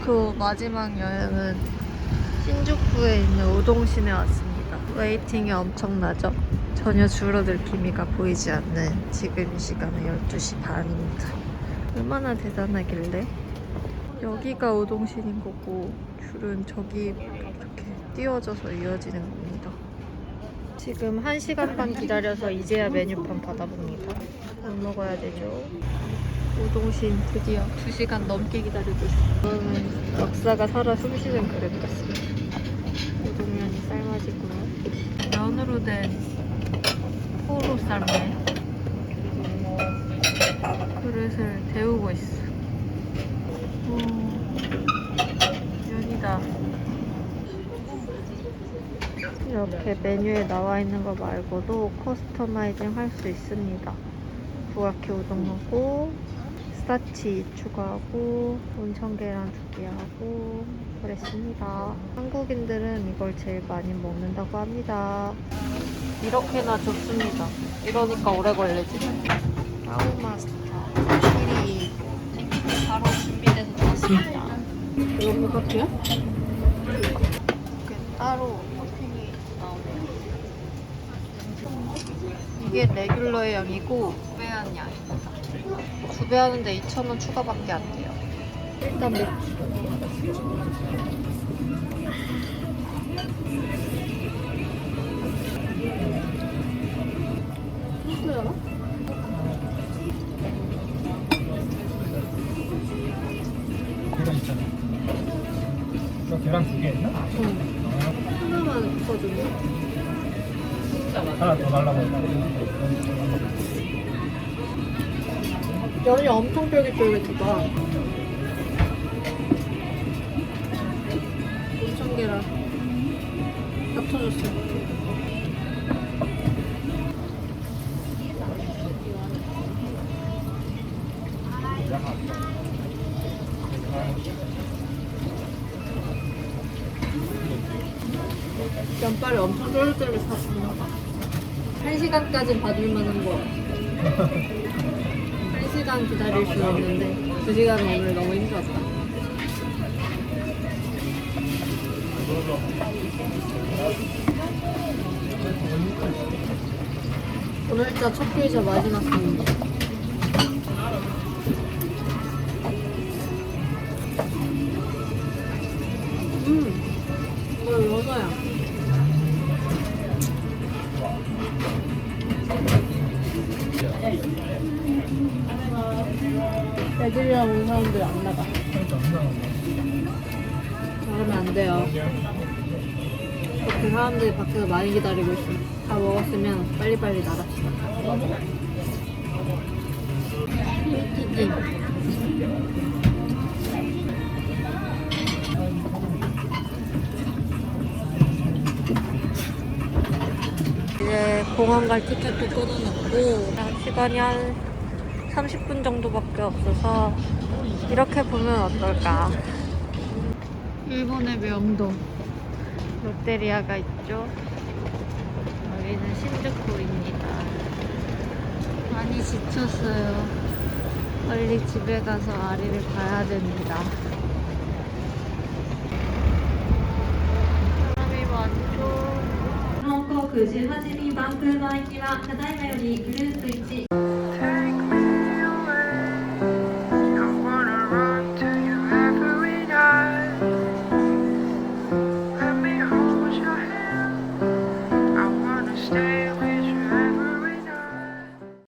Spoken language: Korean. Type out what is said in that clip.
도쿄 마지막 여행은 신주쿠에 있는 우동신에 왔습니다. 웨이팅이 엄청나죠? 전혀 줄어들 기미가 보이지 않는 지금 시간은 12시 반입니다. 얼마나 대단하길래? 여기가 우동신인 거고 줄은 저기 이렇게 띄워져서 이어지는 겁니다. 지금 1시간 반 기다려서 이제야 메뉴판 받아봅니다. 밥 먹어야 되죠. 우동신 드디어 2시간 넘게 기다리고 있어요. 이거는 역사가 살아 숨쉬는 그릇 같습니다. 우동면이 삶아지고요. 면으로 된 포로 쌀매 그릇을 데우고 있어. 오, 면이다. 이렇게 메뉴에 나와 있는 거 말고도 커스터마이징 할 수 있습니다. 부각해 우동하고 스타치 추가하고 온천 계란 두 개 하고 그랬습니다. 한국인들은 이걸 제일 많이 먹는다고 합니다. 이렇게나 좋습니다. 이러니까 오래 걸리지. 아우마스터 칠이 바로 준비돼서 나왔습니다. 이거 커피야? 이렇게 따로 토핑이 나오네요. 이게 레귤러의 양이고 구배한 양입니다. 구배하는데 2,000원 추가밖에 안 돼요. 일단 먹 소스잖아? 계란 있잖아. 저 계란 두개 있나? 하나만 부숴줬네. 하나 더 달라고 했나? 면이 엄청 쫄깃쫄깃하다. 계란. 다 터졌어. 면발이 엄청 쫄깃쫄깃하구나. 한 시간까지 받을 만한 거. 한 시간 기다릴 수 있는데 두 시간은 오늘 너무 힘들었다. 오늘자 첫 피자 마지막 습니 애들이랑 온 사람들 안 나가. 그러면 안 돼요. 그 사람들이 밖에서 많이 기다리고 있어. 다 먹었으면 빨리빨리 나갑시다. 이제 공항 갈 티켓도 끊어놨고 시간이 한 30분 정도밖에 없어서 이렇게 보면 어떨까 일본의 명동 롯데리아가 있죠 여기는 신주쿠입니다 많이 지쳤어요 빨리 집에 가서 아리를 봐야 됩니다 사람이 많죠 日本航空18便バンクーバー行きはただいまよりグループ1